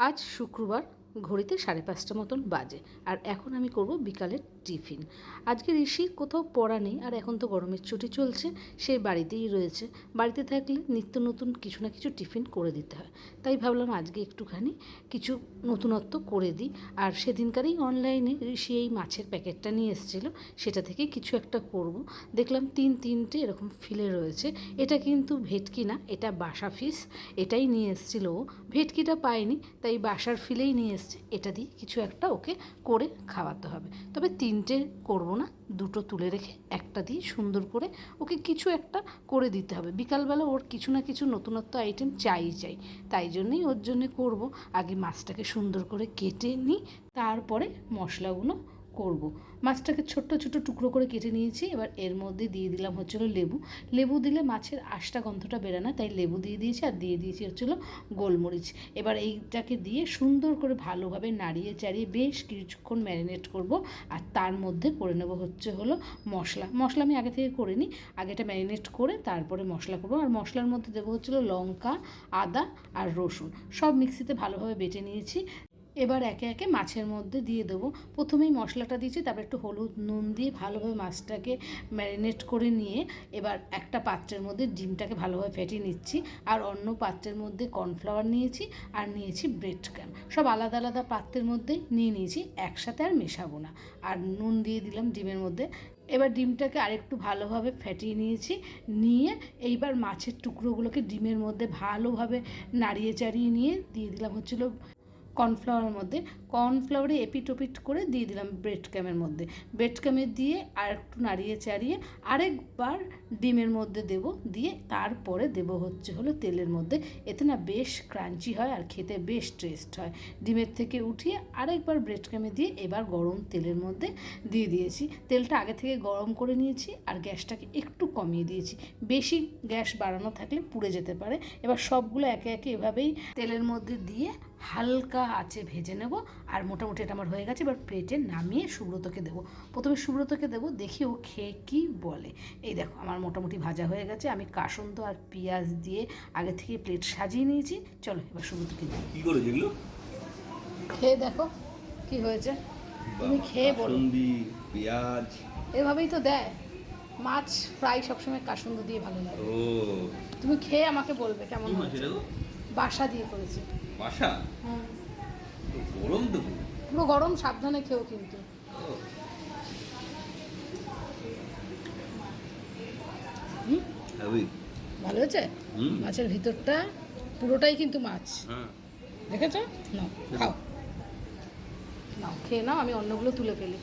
আজ শুক্রবার ঘড়িতে সাড়ে পাঁচটা মতন বাজে। আর এখন আমি করব বিকালের টিফিন। আজকে ঋষি কোথাও পড়া নেই, আর এখন তো গরমের ছুটি চলছে, সে বাড়িতেই রয়েছে। বাড়িতে থাকলে নিত্য নতুন কিছু না কিছু টিফিন করে দিতে হয়। তাই ভাবলাম আজকে একটুখানি কিছু নতুনত্ব করে দিই। আর সেদিনকারই অনলাইনে ঋষি এই মাছের প্যাকেটটা নিয়ে এসেছিল, সেটা থেকে কিছু একটা করব। দেখলাম তিন তিনটে এরকম ফিলে রয়েছে। এটা কিন্তু ভেটকি না, এটা বাসা ফিস, এটাই নিয়ে এসেছিল ভেটকিটা পায়নি তাই বাসার ফিলেই নিয়ে এসছে এটা দিয়ে কিছু একটা ওকে করে খাওয়াতে হবে। তবে তিনটে করব না, দুটো তুলে রেখে একটা দিয়ে সুন্দর করে ওকে কিছু একটা করে দিতে হবে। বিকালবেলা ওর কিছু না কিছু নতুনত্ব আইটেম চাই চাই, তাই জন্যই ওর জন্য করব। আগে মাছটাকে সুন্দর করে কেটে নিই, তারপরে মশলাগুলো করব। মাছটাকে ছোট্ট ছোট্ট টুকরো করে কেটে নিয়েছি। এবার এর মধ্যে দিয়ে দিলাম হচ্ছিল লেবু। লেবু দিলে মাছের আশটা গন্ধটা বেরোয় না, তাই লেবু দিয়ে দিয়েছি আর দিয়ে দিয়েছি হচ্ছিল গোলমরিচ। এবার এইটাকে দিয়ে সুন্দর করে ভালোভাবে নাড়িয়ে চাড়িয়ে বেশ কিছুক্ষণ ম্যারিনেট করব আর তার মধ্যে করে নেব হচ্ছে হলো মশলা। মশলা আমি আগে থেকে করে নিই আগে এটা ম্যারিনেট করে তারপরে মশলা করব। আর মশলার মধ্যে দেবো হচ্ছিল লঙ্কা, আদা আর রসুন। সব মিক্সিতে ভালোভাবে বেটে নিয়েছি। এবার একে একে মাছের মধ্যে দিয়ে দেবো। প্রথমেই মশলাটা দিয়েছি, তারপর একটু হলুদ নুন দিয়ে ভালোভাবে মাছটাকে ম্যারিনেট করে নিয়ে এবার একটা পাত্রের মধ্যে ডিমটাকে ভালোভাবে ফেটিয়ে নিচ্ছি। আর অন্য পাত্রের মধ্যে কর্নফ্লাওয়ার নিয়েছি আর নিয়েছি ব্রেড ক্যাম সব আলাদা আলাদা পাত্রের মধ্যে নিয়ে নিয়েছি, একসাথে আর মেশাবো না। আর নুন দিয়ে দিলাম ডিমের মধ্যে। এবার ডিমটাকে আরেকটু ভালোভাবে ফেটিয়ে নিয়েছি, নিয়ে এইবার মাছের টুকরোগুলোকে ডিমের মধ্যে ভালোভাবে নাড়িয়ে চাড়িয়ে নিয়ে দিয়ে দিলাম হচ্ছিল কর্নফ্লাওয়ারের মধ্যে। কর্নফ্লাওয়ারে এপিট ওপিট করে দিয়ে দিলাম ব্রেড ক্যামের মধ্যে। ব্রেড ক্যামে দিয়ে আর একটু নাড়িয়ে চাড়িয়ে আরেকবার ডিমের মধ্যে দেব। দিয়ে তারপরে দেব হচ্ছে হলো তেলের মধ্যে। এতে না বেশ ক্রাঞ্চি হয় আর খেতে বেশ টেস্ট হয়। ডিমের থেকে উঠিয়ে আরেকবার ব্রেড ক্যামে দিয়ে এবার গরম তেলের মধ্যে দিয়ে দিয়েছি। তেলটা আগে থেকে গরম করে নিয়েছি আর গ্যাসটাকে একটু কমিয়ে দিয়েছি। বেশি গ্যাস বাড়ানো থাকলে পুড়ে যেতে পারে। এবার সবগুলো একে একে এভাবেই তেলের মধ্যে দিয়ে হালকা আঁচে ভেজে নেব আর মোটামুটি এটা আমার হয়ে গেছে এবার প্লেটে নামিয়ে সুব্রতকে দেবো। প্রথমে সুব্রতকে দেবো দেখি ও খেয়ে কী বলে। এই দেখো আমার মোটামুটি ভাজা হয়ে গেছে আমি কাসন্দ আর পেঁয়াজ দিয়ে আগে থেকে প্লেট সাজিয়ে নিয়েছি। চলো এবার সুব্রতকে দিই কি করে যেগুলো খেয়ে দেখো কি হয়েছে। তুমি খেয়ে বলো। পেঁয়াজ। এভাবেই তো দেয়। মাছ ফ্রাই সবসময় কাসন্দ দিয়ে ভালো লাগে। ও। তুমি খেয়ে আমাকে বলবে কেমন হয়েছে। বাসা দিয়ে করেছে। বাসা? গরম তো পুরো। গরম সাবধানে খেও কিন্তু। heavy। ভালো হয়েছে? মাছের ভিতরটা পুরোটাই কিন্তু মাছ। হ্যাঁ। দেখেছ? নাও খাও। নাও খেয়ে নাও আমি অন্যগুলো তুলে ফেলি।